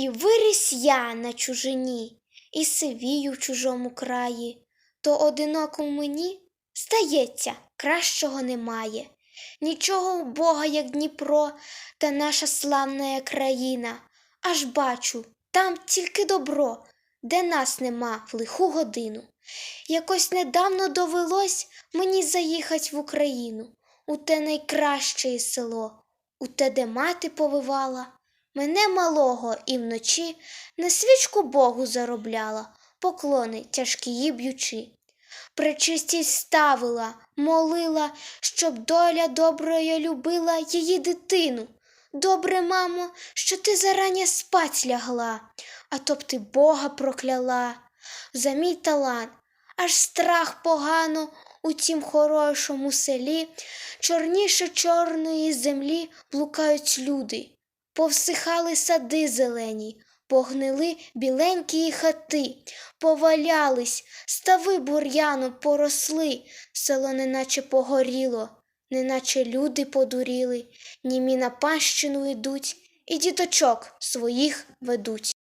І виріс я на чужині, і сивію в чужому краї, то одинокому мені, здається, кращого немає. Нічого у Бога, як Дніпро, та наша славна країна. Аж бачу, там тільки добро, де нас нема в лиху годину. Якось недавно довелось мені заїхать в Україну, у те найкраще село, у те, де мати повивала. Мене малого і вночі на свічку Богу заробляла, поклони тяжкії б'ючи. Пречистість ставила, молила, щоб доля добрая любила її дитину. Добре, мамо, що ти зарання спать лягла, а то б ти Бога прокляла. За мій талант, аж страх погано у тім хорошому селі, чорніше чорної землі блукають люди. Повсихали сади зелені, погнили біленькі хати, повалялись, стави бур'яну поросли, село неначе погоріло, неначе люди подуріли, німі на панщину йдуть, і діточок своїх ведуть.